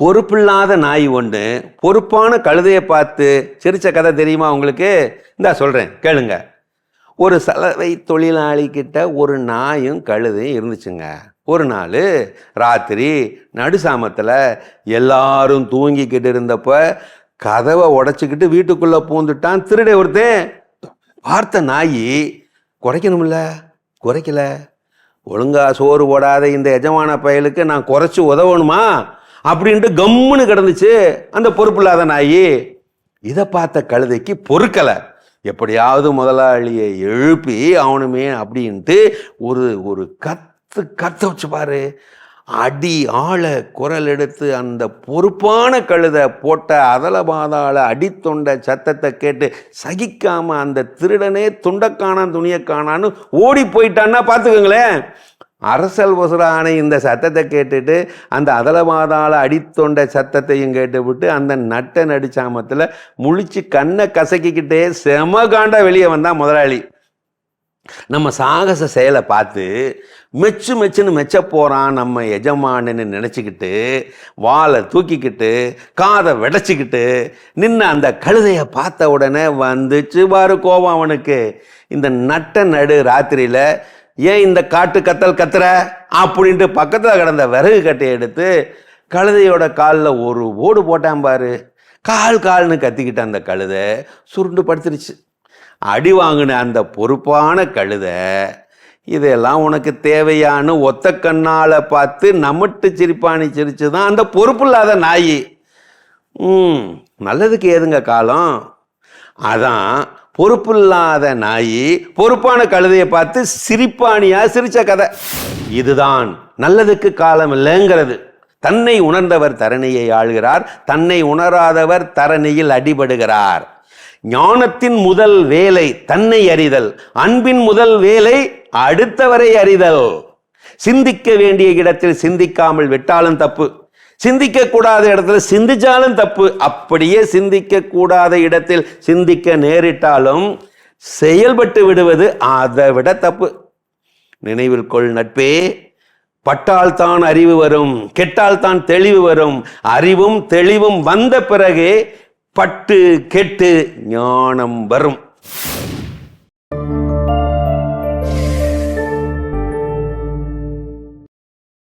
பொறுப்பில்லாத நாய் ஒன்று பொறுப்பான கழுதையை பார்த்து சிரித்த கதை தெரியுமா உங்களுக்கு? இந்தா சொல்கிறேன் கேளுங்க. ஒரு சலவை தொழிலாளி கிட்ட ஒரு நாயும் கழுதையும் இருந்துச்சுங்க. ஒரு நாள் ராத்திரி நடுசாமத்தில் எல்லாரும் தூங்கிக்கிட்டு இருந்தப்ப கதவை உடச்சிக்கிட்டு வீட்டுக்குள்ளே பூந்துட்டான் திருடை ஒருத்தன். பார்த்த நாய் குறைக்கணும்ல? குறைக்கல. ஒழுங்கா சோறு போடாத இந்த எஜமான பயலுக்கு நான் குறைச்சி உதவணுமா? அப்படின்ட்டு கம்முன்னு கிடந்துச்சு. அந்த பொறுப்பு இல்லாத நாயி இதை பார்த்த கழுதைக்கு பொறுக்கலை. எப்படியாவது முதலாளியை எழுப்பி அவனுமே அப்படின்ட்டு ஒரு ஒரு கத்து கத்த வச்சு பாரு. அடி ஆளை குரல் எடுத்து அந்த பொறுப்பான கழுதை போட்ட அதல பாதாள அடித்தொண்ட சத்தத்தை கேட்டு சகிக்காம அந்த திருடனே துண்டக்கானான் துணியக்கானான்னு ஓடி போயிட்டான்னா பார்த்துக்கோங்களேன். அரசல் ஒசுரான இந்த சத்தத்தை கேட்டுட்டு அந்த அதலமாதாள அடித்தொண்ட சத்தத்தையும் கேட்டுவிட்டு அந்த நட்ட நடிச்சாமத்தில் முழிச்சு கண்ணை கசக்கிக்கிட்டே செம காண்டா வெளியே வந்தான் முதலாளி. நம்ம சாகச செயலை பார்த்து மெச்சு மெச்சுன்னு மெச்ச போகிறான் நம்ம எஜமானன்னு நினச்சிக்கிட்டு வாழை தூக்கிக்கிட்டு காதை விடச்சிக்கிட்டு நின்று அந்த கழுதையை பார்த்த உடனே வந்துச்சு பாரு கோபம் அவனுக்கு. இந்த நட்ட நடு ராத்திரியில் ஏன் இந்த காட்டு கத்தல் கத்துற? அப்படின்ட்டு பக்கத்தில் கிடந்த விறகு கட்டையை எடுத்து கழுதையோட காலில் ஒரு ஓடு போட்டான் பாரு. கால் கால்னு கத்திக்கிட்ட அந்த கழுதை சுருண்டு படுத்துருச்சு. அடி வாங்கின அந்த பொறுப்பான கழுதை இதெல்லாம் உனக்கு தேவையான்னு ஒத்த கண்ணால் பார்த்து நம்மட்டு சிரிப்பானி சிரிச்சு தான் அந்த பொறுப்பு இல்லாத நாய். ம் நல்லதுக்கு ஏதுங்க காலம்? அதான் பொறுப்பில்லாத நாய் பொறுப்பான கழுதையை பார்த்து சிரிப்பானியா சிரிச்ச கதை. இதுதான் நல்லதுக்கு காலம் இல்லைங்கிறது. தன்னை உணர்ந்தவர் தரணியை ஆள்கிறார் தன்னை உணராதவர் தரணியில் அடிபடுகிறார். ஞானத்தின் முதல் வேலை தன்னை அறிதல் அன்பின் முதல் வேலை அடுத்தவரை அறிதல். சிந்திக்க வேண்டிய இடத்தில் சிந்திக்காமல் விட்டாலும் தப்பு. சிந்திக்க கூடாத இடத்துல சிந்திச்சாலும் தப்பு. அப்படியே சிந்திக்க கூடாத இடத்தில் சிந்திக்க நேரிட்டாலும் செயல்பட்டு விடுவது அதை விட தப்பு. நினைவில் கொள் நட்பே பட்டால் தான் அறிவு வரும் கெட்டால் தான் தெளிவு வரும். அறிவும் தெளிவும் வந்த பிறகே பட்டு கெட்டு ஞானம் வரும்.